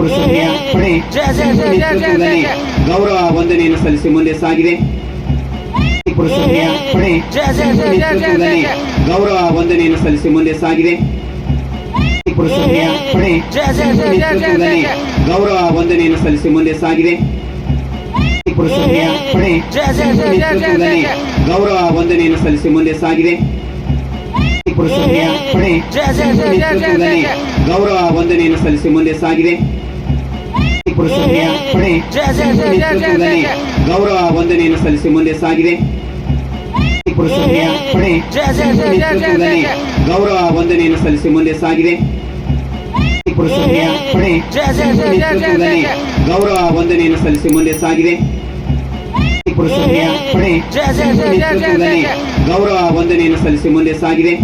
ಪುರಸಭೆಯ ಪಡೆ ನೇತೃತ್ವದಲ್ಲಿ ಗೌರವ ವಂದನೆಯನ್ನು ಸಲ್ಲಿಸಿ ಮುಂದೆ ಸಾಗಿದೆ ಪುರಸಭೆಯ ಪಡೆ ನೇತೃತ್ವದಲ್ಲಿ ಗೌರವ ವಂದನೆಯನ್ನು ಸಲ್ಲಿಸಿ ಮುಂದೆ ಸಾಗಿದೆ ಪುರಸಭೆಯ ಪಡೆ ನೇತೃತ್ವದಲ್ಲಿ ಗೌರವ ವಂದನೆಯನ್ನು ಸಲ್ಲಿಸಿ ಮುಂದೆ ಸಾಗಿದೆ ಪುರಸಭೆಯ ಪಡೆ ನೇತೃತ್ವದಲ್ಲಿ ಗೌರವ ವಂದನೆಯನ್ನು ಸಲ್ಲಿಸಿ ಮುಂದೆ ಸಾಗಿದೆ ಪುರಸಭೆಯ ಪಡೆ ನೇತೃತ್ವದಲ್ಲಿ ಗೌರವ ವಂದನೆಯನ್ನು ಸಲ್ಲಿಸಿ ಮುಂದೆ ಸಾಗಿದೆ ಪುರಸಭೆಯ ಪಡೆ ನೇತೃತ್ವದಲ್ಲಿ ಗೌರವ ವಂದನೆಯನ್ನು ಸಲ್ಲಿಸಿ ಮುಂದೆ ಸಾಗಿದೆ ಪುರಸಭೆಯ ಪಡೆ ನೇತೃತ್ವದಲ್ಲಿ ಗೌರವ ವಂದನೆಯನ್ನು ಸಲ್ಲಿಸಿ ಮುಂದೆ ಸಾಗಿದೆ ಪುರಸಭೆಯ ಪಡೆ ನೇತೃತ್ವದಲ್ಲಿ ಗೌರವ ವಂದನೆಯನ್ನು ಸಲ್ಲಿಸಿ ಮುಂದೆ ಸಾಗಿದೆ ಪುರಸಭೆಯ ಪಡೆ ನೇತೃತ್ವದಲ್ಲಿ ಗೌರವ ವಂದನೆಯನ್ನು ಸಲ್ಲಿಸಿ ಮುಂದೆ ಸಾಗಿದೆ